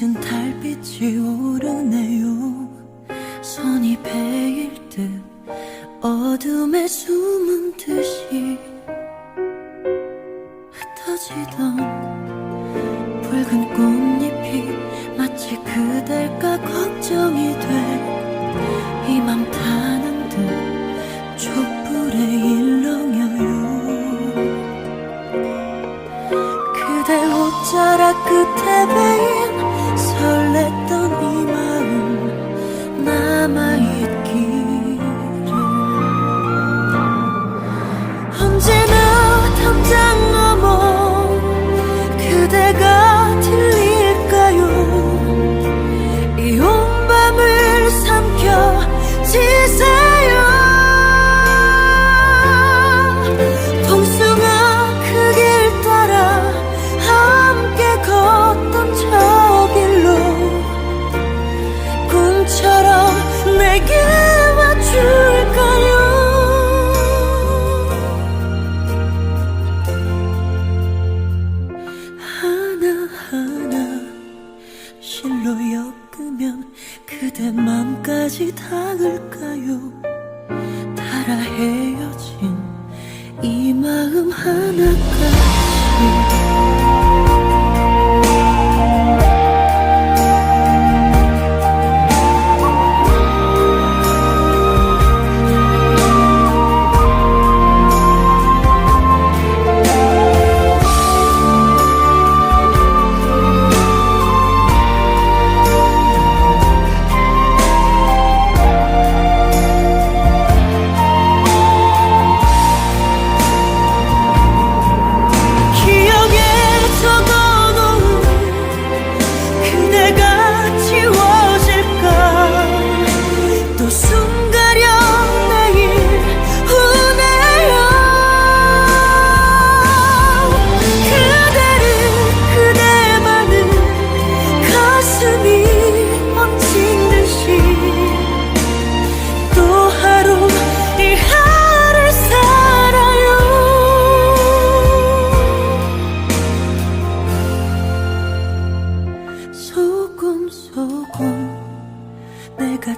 낮은 달빛이 오르네요. 손이 베일 듯 어둠에 숨은 듯이 흩어지던 붉은 꽃잎이 마치 그댈까 걱정이 돼 이 맘 타는 듯 촛불에 일렁여요. 그대 옷자락 끝에 베일 그대 맘까지 닿을까요? 달아 헤어진 이 마음 하나가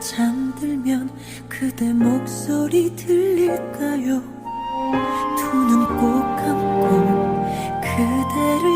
잠들면 그대 목소리 들릴까요? 두 눈 꼭 감고 그대를